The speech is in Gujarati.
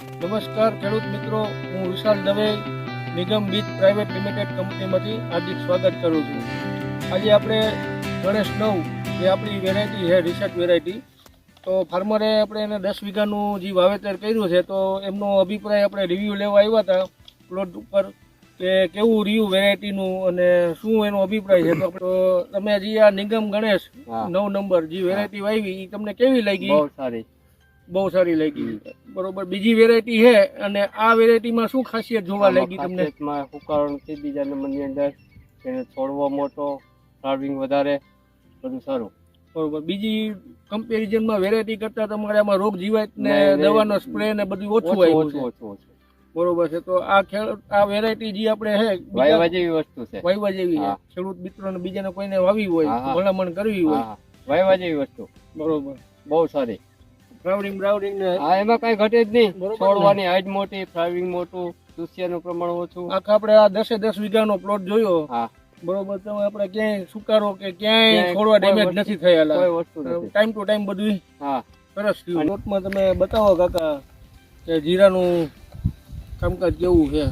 નમસ્કાર ખેડૂત મિત્રો હું વિશાલ દવે નિગમ બીજ પ્રાઇવેટ લિમિટેડ કંપનીમાંથી હાર્દિક સ્વાગત કરું છું. આજે આપણે ગણેશ નવ જે આપણી વેરાયટી છે રિસર્ચ વેરાયટી તો ફાર્મરે આપણે એને દસ વીઘાનું જે વાવેતર કર્યું છે તો એમનો અભિપ્રાય આપણે રિવ્યૂ લેવા આવ્યા હતા પ્લોટ ઉપર કે કેવું રહ્યું વેરાયટીનું અને શું એનો અભિપ્રાય છે તો- તમે જે આ નિગમ ગણેશ નવ નંબર જે વેરાયટી વાવી એ તમને કેવી લાગી? બહુ સારી. બહુ સારી લાગી. બરોબર બીજી વેરાયટી છે અને આ વેરાયટીમાં શું ખાસિયત જોવા લાગી તમને? ખાસિયતમાં છે બીજા નંબરની અંદર એને છોડવો મોટો કાર્વિંગ વધારે બધું સારું. બરોબર બીજી કમ્પેરિઝનમાં વેરાયટી કરતા તમારે આમાં રોગ જીવાત ને. દવાનો સ્પ્રે ને બધું ઓછું હોય ઓછું ઓછું બરોબર છે તો આ ખેડ આ વેરાયટી જે આપણે છે વાયવા જેવી વસ્તુ છે. વાયવા જેવી ખેડૂત મિત્રોને બીજાને કોઈને વાવી હોય હા, હા. ભલામણ કરવી હોય. વાયવા જેવી વસ્તુ. બરોબર. બહુ સારી. બ્રાઉડિંગ ને હા એમાં કઈ ઘટે જ નહીં. છોડવાની હાઈટ મોટી ફ્લાવરિંગ મોટું દુસિયાનું પ્રમાણ ઓછું. આખા આપણે આ દસે દસ વીઘાનો પ્લોટ જોયો. હા. બરોબર તમે આપણે ક્યાંય સુકારો કે ક્યાંય છોડવા ડેમેજ નથી થયેલા. કોઈ વસ્તુ ટાઈમ ટુ ટાઈમ બધું હા. સરસ પ્લોટમાં તમે બતાવો કાકા કે જીરાનું કામકાજ કેવું છે?